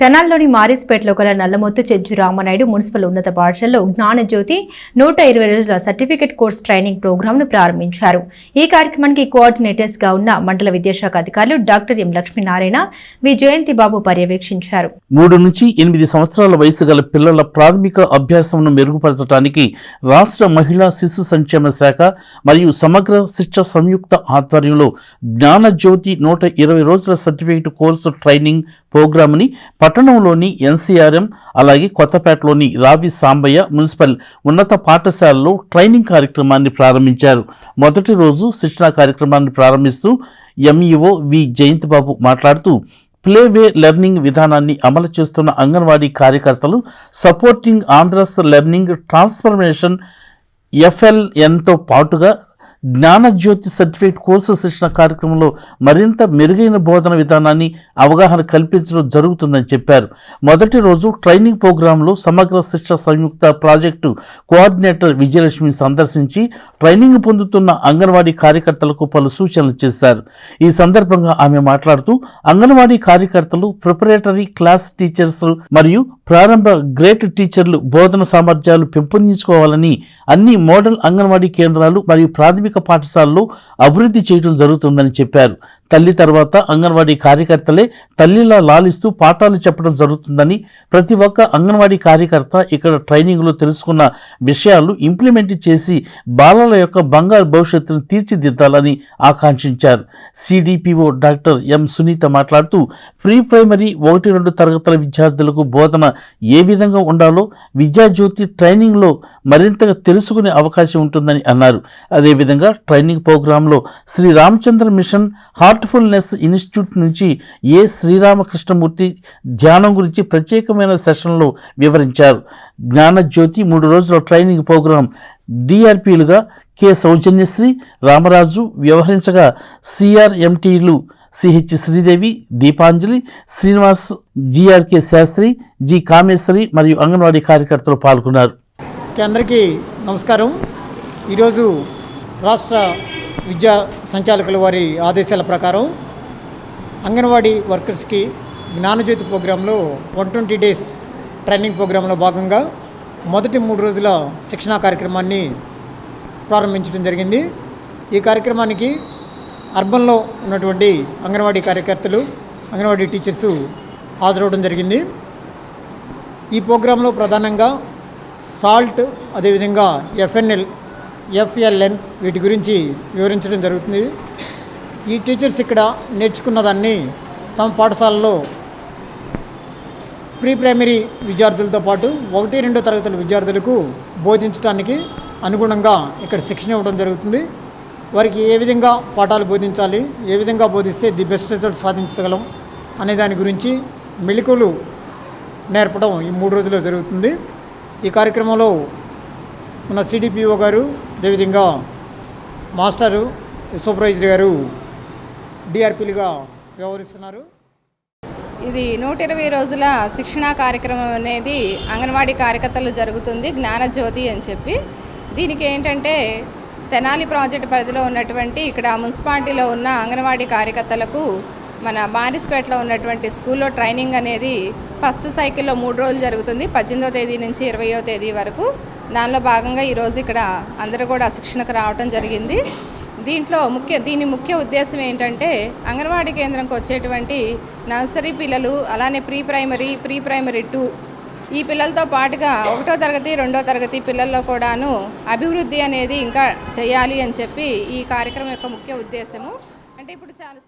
తెనాల్లోని మారిస్పేటలో గల నల్లమొత్తు చెంచు రామనాయుడు మున్సిపల్ ఉన్నత పాఠశాలలో జ్ఞానజ్యోతి నూట ఇరవై రోజుల సర్టిఫికెట్ కోర్స్ ట్రైనింగ్ ప్రోగ్రాంను ప్రారంభించారు. ఈ కార్యక్రమానికి కోఆర్డినేటర్స్గా ఉన్న మండల విద్యాశాఖ అధికారులు డాక్టర్ ఎం లక్ష్మీనారాయణ వి జయంతి బాబు పర్యవేక్షించారు. మూడు నుంచి ఎనిమిది సంవత్సరాల వయసు గల పిల్లల ప్రాథమిక అభ్యాసంను మెరుగుపరచడానికి రాష్ట్ర మహిళా శిశు సంక్షేమ శాఖ మరియు సమగ్ర శిక్ష సంయుక్త ఆధ్వర్యంలో జ్ఞానజ్యోతి నూట ఇరవై రోజుల సర్టిఫికేట్ కోర్సు ట్రైనింగ్ ప్రోగ్రాంని పట్టణంలోని ఎన్సీఆర్ఎం అలాగే కొత్తపేటలోని రావి సాంబయ్య మున్సిపల్ ఉన్నత పాఠశాలలో ట్రైనింగ్ కార్యక్రమాన్ని ప్రారంభించారు. మొదటి రోజు శిక్షణా కార్యక్రమాన్ని ప్రారంభిస్తూ ఎంఈఓ వి జయంత్ బాబు మాట్లాడుతూ ప్లేవే లెర్నింగ్ విధానాన్ని అమలు చేస్తున్న అంగన్వాడీ కార్యకర్తలు సపోర్టింగ్ ఆంధ్రస్ లెర్నింగ్ ట్రాన్స్ఫర్మేషన్ ఎఫ్ఎల్ఎన్తో పాటుగా జ్ఞానజ్యోతి సర్టిఫికేట్ కోర్సు శిక్షణ కార్యక్రమంలో మరింత మెరుగైన బోధన విధానాన్ని అవగాహన కల్పించడం జరుగుతుందని చెప్పారు. మొదటి రోజు ట్రైనింగ్ ప్రోగ్రాంలో సమగ్ర శిక్ష సంయుక్త ప్రాజెక్టు కోఆర్డినేటర్ విజయలక్ష్మి సందర్శించి ట్రైనింగ్ పొందుతున్న అంగన్వాడీ కార్యకర్తలకు పలు సూచనలు చేశారు. ఈ సందర్భంగా ఆమె మాట్లాడుతూ అంగన్వాడీ కార్యకర్తలు ప్రిపరేటరీ క్లాస్ టీచర్స్ మరియు ప్రారంభ గ్రేట్ టీచర్లు బోధన సామర్థ్యాలు పెంపొందించుకోవాలని అన్ని మోడల్ అంగన్వాడీ కేంద్రాలు మరియు ప్రాథమిక పాఠశాలలు అభివృద్ధి చేయడం జరుగుతుందని చెప్పారు. తల్లి తర్వాత అంగన్వాడీ కార్యకర్తలే తల్లిలా లాలిస్తూ పాఠాలు చెప్పడం జరుగుతుందని ప్రతి ఒక్క అంగన్వాడీ కార్యకర్త ఇక్కడ ట్రైనింగ్లో తెలుసుకున్న విషయాలు ఇంప్లిమెంట్ చేసి బాలల యొక్క బంగారు భవిష్యత్తును తీర్చిదిద్దాలని ఆకాంక్షించారు. సిడిపిఓ డాక్టర్ ఎం సునీత మాట్లాడుతూ ప్రీ ప్రైమరీ ఒకటి రెండు తరగతుల విద్యార్థులకు బోధన ఏ విధంగా ఉండాలో విద్యాజ్యోతి ట్రైనింగ్లో మరింతగా తెలుసుకునే అవకాశం ఉంటుందని అన్నారు. అదేవిధంగా ట్రైనింగ్ ప్రోగ్రాంలో Shri Ramachandra mission heartfulness institute నుంచి ఏ శ్రీరామకృష్ణమూర్తి ధ్యానం గురించి ప్రత్యేకమైన సెషన్లో వివరించారు. జ్ఞానజ్యోతి మూడు రోజుల ట్రైనింగ్ ప్రోగ్రాం డిఆర్పీలుగా కె సౌజన్యశ్రీ రామరాజు వ్యవహరించగా సిఆర్ఎంటీలు CH Sridevi Deepanjali Srinivas GRK Sastry G Kameswari మరియు అంగన్వాడీ కార్యకర్తలు పాల్గొన్నారు. అందరికీ నమస్కారం. ఈరోజు రాష్ట్ర విద్యా సంచాలకుల వారి ఆదేశాల ప్రకారం అంగన్వాడీ వర్కర్స్కి జ్ఞానజ్యోతి ప్రోగ్రాంలో వన్ ట్వంటీ డేస్ ట్రైనింగ్ ప్రోగ్రాంలో భాగంగా మొదటి మూడు రోజుల శిక్షణా కార్యక్రమాన్ని ప్రారంభించడం జరిగింది. ఈ కార్యక్రమానికి అర్బన్లో ఉన్నటువంటి అంగన్వాడీ కార్యకర్తలు అంగన్వాడీ టీచర్స్ హాజరవడం జరిగింది. ఈ ప్రోగ్రాంలో ప్రధానంగా సాల్ట్ అదేవిధంగా ఎఫ్ఎన్ఎల్ ఎఫ్ఎల్ఎన్ వీటి గురించి వివరించడం జరుగుతుంది. ఈ టీచర్స్ ఇక్కడ నేర్చుకున్నదాన్ని తమ పాఠశాలలో ప్రీ ప్రైమరీ విద్యార్థులతో పాటు ఒకటి రెండో తరగతుల విద్యార్థులకు బోధించడానికి అనుగుణంగా ఇక్కడ శిక్షణ ఇవ్వడం జరుగుతుంది. వారికి ఏ విధంగా పాఠాలు బోధించాలి ఏ విధంగా బోధిస్తే ది బెస్ట్ రిజల్ట్ సాధించగలం అనే దాని గురించి మెళుకువలు నేర్పడం ఈ మూడు రోజుల్లో జరుగుతుంది. ఈ కార్యక్రమంలో మన సిడిపిఓ గారు అదేవిధంగా మాస్టరు సూపర్వైజర్ గారు డిఆర్పీలుగా వ్యవహరిస్తున్నారు. ఇది నూట ఇరవై రోజుల శిక్షణా కార్యక్రమం అనేది అంగన్వాడీ కార్యకర్తలు జరుగుతుంది జ్ఞానజ్యోతి అని చెప్పి. దీనికి ఏంటంటే తెనాలి ప్రాజెక్ట్ పరిధిలో ఉన్నటువంటి ఇక్కడ మున్సిపాలిటీలో ఉన్న అంగన్వాడీ కార్యకర్తలకు మన బారిస్పేటలో ఉన్నటువంటి స్కూల్లో ట్రైనింగ్ అనేది ఫస్ట్ సైకిల్లో మూడు రోజులు జరుగుతుంది పద్దెనిమిదో తేదీ నుంచి ఇరవయో తేదీ వరకు. దానిలో భాగంగా ఈరోజు ఇక్కడ అందరూ కూడా శిక్షణకు రావడం జరిగింది. దీంట్లో ముఖ్య దీని ముఖ్య ఉద్దేశం ఏంటంటే అంగన్వాడీ కేంద్రంకి వచ్చేటువంటి నర్సరీ పిల్లలు అలానే pre primary pre primary two ఈ పిల్లలతో పాటుగా ఒకటో తరగతి రెండో తరగతి పిల్లల్లో కూడాను అభివృద్ధి అనేది ఇంకా చేయాలి అని చెప్పి ఈ కార్యక్రమం యొక్క ముఖ్య ఉద్దేశము. అంటే ఇప్పుడు చాలా